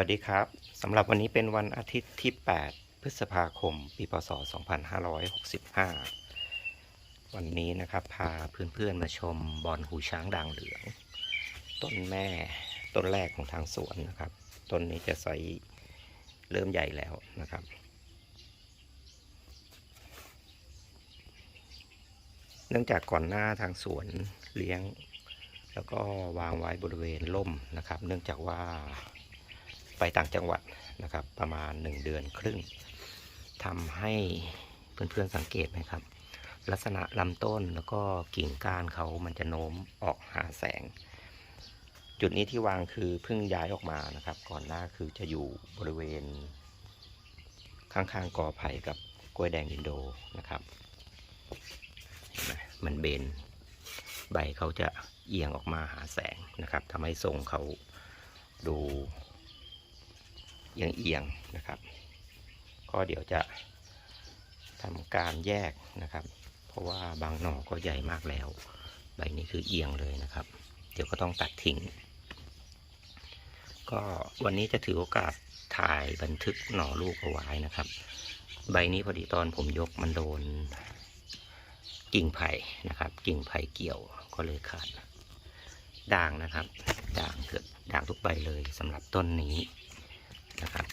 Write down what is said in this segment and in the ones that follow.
วัสดีครับสำหรับวันนี้เป็นวันอาทิตย์ที่ 8 พฤษภาคม ปีพศ 2565 วันนี้นะครับ พาเพื่อนๆมาชมบอลหูช้างด่างเหลือง ต้นแม่ต้นแรกของทางสวนนะครับ ต้นนี้จะใสเริ่มใหญ่แล้วนะครับ เนื่องจากก่อนหน้าทางสวนเลี้ยง แล้วก็วางไว้บริเวณร่มนะครับ เนื่องจากว่า ต่างจังหวัดนะครับ ประมาณ 1 เดือนครึ่งทำให้เพื่อนๆสังเกตไหมครับ ลักษณะลำต้นแล้วก็กิ่งก้านเขามันจะโน้มออกหาแสง จุดนี้ที่วางคือเพิ่งย้ายออกมานะครับ ก่อนหน้าคือจะอยู่บริเวณ ข้างๆกอไผ่กับกล้วยแดงอินโดนะครับมมันเบน ใบเขาจะเอียงออกมาหาแสงนะครับทำให้ทรงเขาดู เอียงๆนะครับ ก็เดี๋ยวจะทำการแยกนะครับ เพราะว่าบางหน่อก็ใหญ่มากแล้ว ใบนี้คือเอียงเลยนะครับ เดี๋ยวก็ต้องตัดทิ้ง ก็วันนี้จะถือโอกาสถ่ายบันทึกหน่อลูกเอาไว้นะครับ ใบนี้พอดีตอนผมยกมันโดน กิ่งไผ่นะครับ กิ่งไผ่เกี่ยวก็เลยขาดด่างนะครับ ด่างเกือบด่างทุกใบเลยสำหรับต้นนี้ นะครับ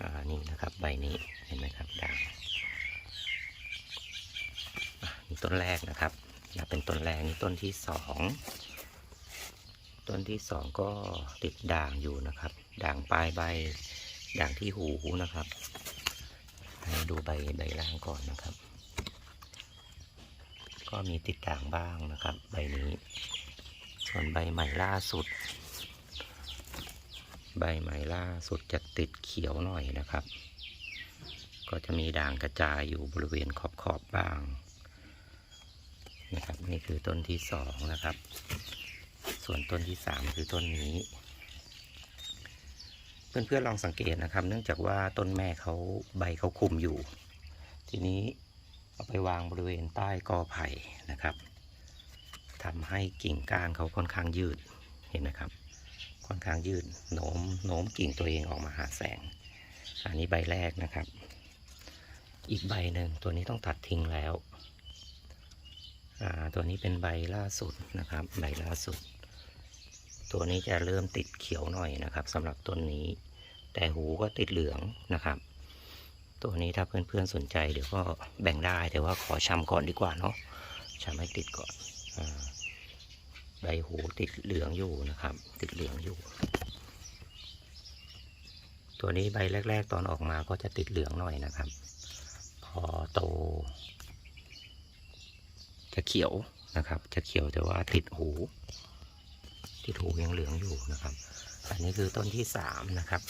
อ่านี่นะครับใบนี้เห็นไหมครับด่างนี่ต้นแรกนะครับนะเป็นต้นแรกนี่ต้นที่สองต้นที่สองก็ติดด่างอยู่นะครับ ด่างปลายใบด่างที่หูนะครับให้ดูใบใบล่างก่อนนะครับ ก็มีติดด่างบ้างนะครับ ใบนี้ ส่วนใบใหม่ล่าสุด ใบใหม่ล่าสุดจะติดเขียวหน่อยนะครับ ก็จะมีด่างกระจายอยู่บริเวณขอบขอบบ้างนะครับนี่คือต้นที่สองนะครับ ส่วนต้นที่สามคือต้นนี้ เพื่อนๆลองสังเกตนะครับ เนื่องจากว่าต้นแม่เขาใบเขาคุมอยู่ ทีนี้เอาไปวางบริเวณใต้กอไผ่นะครับทำให้กิ่งก้านเขาค่อนข้างยืดเห็นไหมครับ ค่อนข้างยืดโน้มโน้มกิ่งตัวเองออกมาหาแสง อันนี้ใบแรกนะครับ อีกใบหนึ่งตัวนี้ต้องตัดทิ้งแล้วตัวนี้เป็นใบล่าสุดนะครับ ใบล่าสุด ตัวนี้จะเริ่มติดเขียวหน่อยนะครับสำหรับต้นนี้ แต่หูก็ติดเหลืองนะครับ ตัวนี้ถ้าเพื่อนๆสนใจเดี๋ยวก็แบ่งได้แต่ว่าขอชำก่อนดีกว่าเนาะชำให้ติดก่อนอา ใบหูติดเหลืองอยู่นะครับ ติดเหลืองอยู่ ตัวนี้ใบแรก ๆ ตอนออกมาก็จะติดเหลืองหน่อยนะครับ พอโต จะเขียวนะครับ จะเขียวแต่ว่าติดหูติดหูยังเหลืองอยู่นะครับ อันนี้คือต้นที่สามนะครับ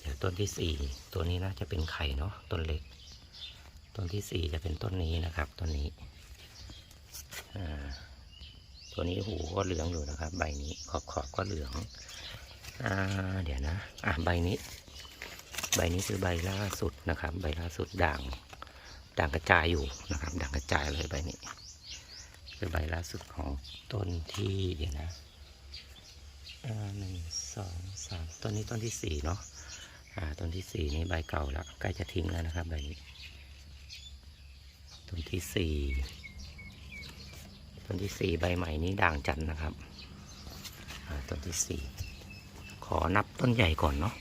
เดี๋ยวต้นที่สี่ตัวนี้น่าจะเป็นไข่เนาะต้นเล็ก ต้นที่สี่จะเป็นต้นนี้นะครับ ต้นนี้อ่า ตัวนี้หูก็เหลืองอยู่นะครับ ใบนี้ขอบขอบก็เหลืองอ่าเดี๋ยวนะอะใบนี้ ใบนี้คือใบล่าสุดนะครับ ใบล่าสุดด่างด่างกระจายอยู่นะครับด่างกระจายเลยใบนี้ คือใบล่าสุดของต้นที่เดี๋ยวนะหนึ่งสองสามต้นนี้ต้นที่สี่เนาะอ่าต้นที่สี่นี่ใบเก่าแล้วใกล้จะทิ้งแล้วนะครับใบนี้ต้นที่สี่ ต้นที่สี่ใบใหม่นี้ด่างจันนะครับต้นที่สี่ขอนับต้นใหญ่ก่อนเนาะ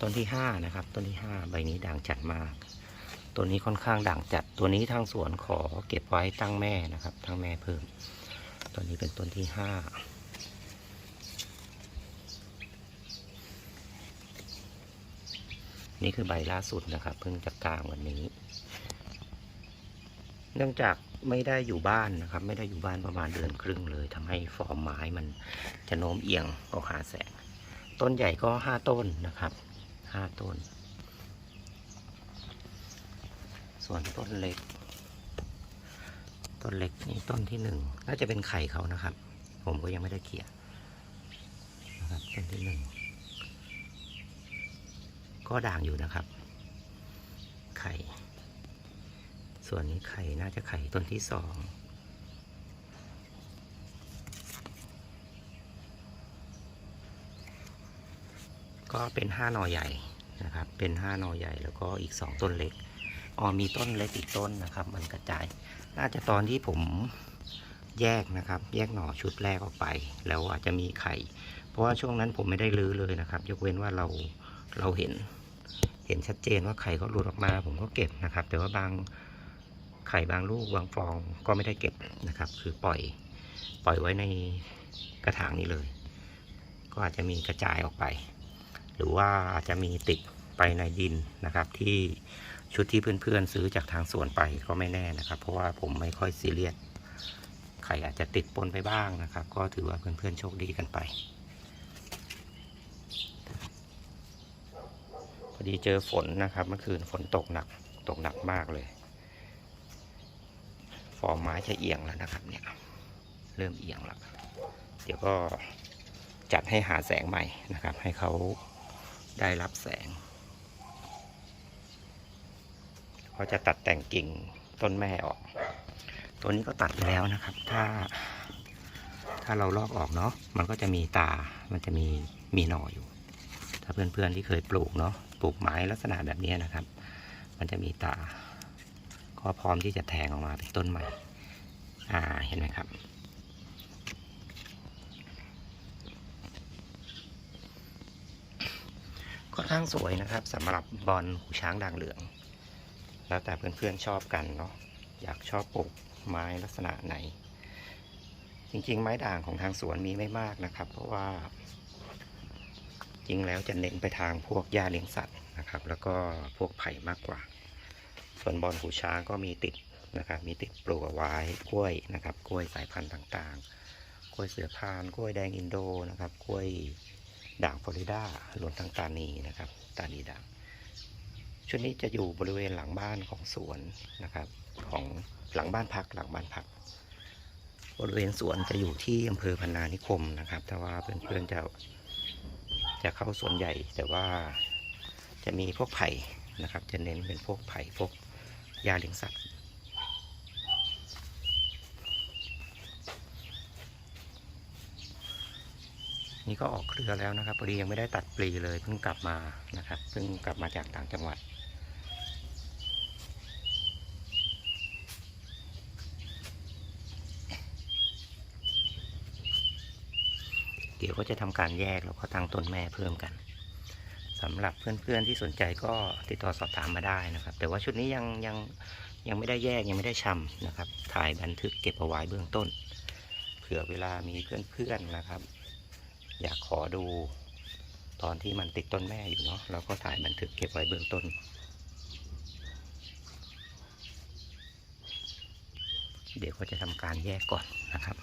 ต้นที่ห้านะครับ ต้นที่ห้าใบนี้ด่างจัดมาก ตัวนี้ค่อนข้างด่างจัด ตัวนี้ทางสวนขอเก็บไว้ตั้งแม่นะครับ ตั้งแม่เพิ่ม ตัวนี้เป็นต้นที่ห้านี่คือใบล่าสุดนะครับ เพิ่งจะกลางวันนี้ เนื่องจาก ไม่ได้อยู่บ้านนะครับ ไม่ได้อยู่บ้านประมาณเดือนครึ่งเลยทำให้ฟอร์มไม้มันจะโน้มเอียงออกหาแสง ต้นใหญ่ก็ห้าต้นนะครับห้าต้น ส่วนต้นเล็ก ต้นเล็กนี่ต้นที่หนึ่งน่าจะเป็นไข่เขานะครับ ผมก็ยังไม่ได้เขี่ยนะครับต้นที่หนึ่งก็ด่างอยู่นะครับ ไข่ ส่วนนี้ไข่น่าจะไข่ต้นที่สองก็เป็นห้าหน่อใหญ่นะครับ เป็นห้าหน่อใหญ่แล้วก็อีกสองต้นเล็กอ๋อมีต้นเล็กอีกต้นนะครับ มันกระจาย น่าจะตอนที่ผมแยกนะครับ แยกหน่อชุดแรกออกไป แล้วอาจจะมีไข่ เพราะว่าช่วงนั้นผมไม่ได้ลื้อเลยนะครับ ยกเว้นว่าเราเราเห็น เห็นชัดเจนว่าไข่เขาหลุดออกมา ผมก็เก็บนะครับ แต่ว่าบาง ไข่บางลูกบางฟองก็ไม่ได้เก็บนะครับ คือปล่อยปล่อยไว้ในกระถางนี้เลย ก็อาจจะมีกระจายออกไป หรือว่าอาจจะมีติดไปในดินนะครับ ที่ชุดที่เพื่อนๆซื้อจากทางสวนไปก็ไม่แน่นะครับ เพราะว่าผมไม่ค่อยซีเรียสไข่อาจจะติดปนไปบ้างนะครับ ก็ถือว่าเพื่อนๆโชคดีกันไปพอดีเจอฝนนะครับเมื่อคืนฝนตกหนักตกหนักมากเลย ฟอร์มไม้จะเอียงแล้วนะครับเนี่ยเริ่มเอียงแล้ว เดี๋ยวก็จัดให้หาแสงใหม่นะครับ ให้เขาได้รับแสงก็จะตัดแต่งกิ่งต้นแม่ออก ตัวนี้ก็ตัดไปแล้วนะครับ ถ้า ถ้าเราลอกออกเนาะมันก็จะมีตามันจะมีมีหน่ออยู่ ถ้าเพื่อนๆที่เคยปลูกเนาะปลูกไม้ลักษณะแบบนี้นะครับ มันจะมีตา ก็พร้อมที่จะแทงออกมาเป็นต้นใหม่ อ่าเห็นไหมครับ ค่อนข้างสวยนะครับสำหรับบอลหูช้างด่างเหลือง แล้วแต่เพื่อนๆชอบกันเนาะอยากชอบปลูกไม้ลักษณะไหน จริงๆ ไม้ด่างของทางสวนมีไม่มากนะครับ เพราะว่า จริงแล้วจะเน้นไปทางพวกหญ้าเลี้ยงสัตว์นะครับ แล้วก็พวกไผ่มากกว่า ส่วนบอลหูช้างก็มีติดนะครับ มีติดปลูกเอาไว้กล้วยนะครับ กล้วยสายพันธุ์ต่างๆ กล้วยเสือพานกล้วยแดงอินโดนะครับ กล้วยด่างฟลอริดารวมทั้งตานีนะครับ ตานีด่างชุดนี้จะอยู่บริเวณหลังบ้านของสวนนะครับ ของหลังบ้านพักหลังบ้านพัก บริเวณสวนจะอยู่ที่อำเภอพนานิคมนะครับ แต่ว่าเพื่อนๆจะจะเข้าสวนใหญ่แต่ว่าจะมีพวกไผ่นะครับ จะเน้นเป็นพวกไผ่พวก ยาเลี้ยงสัตว์นี่ก็ออกเครือแล้วนะครับพอดียังไม่ได้ตัดปลีเลยเพิ่งกลับมานะครับเพิ่งกลับมาจากต่างจังหวัด เดี๋ยวก็จะทำการแยกแล้วก็ตั้งต้นแม่เพิ่มกัน สำหรับเพื่อนๆที่สนใจก็ติดต่อสอบถามมาได้นะครับ แต่ว่าชุดนี้ยังยังยังไม่ได้แยกยังไม่ได้ชำนะครับ ถ่ายบันทึกเก็บเอาไว้เบื้องต้น เผื่อเวลามีเพื่อนๆนะครับ อยากขอดูตอนที่มันติดต้นแม่อยู่เนาะเราก็ถ่ายบันทึกเก็บไว้เบื้องต้น เดี๋ยวก็จะทำการแยกก่อนนะครับ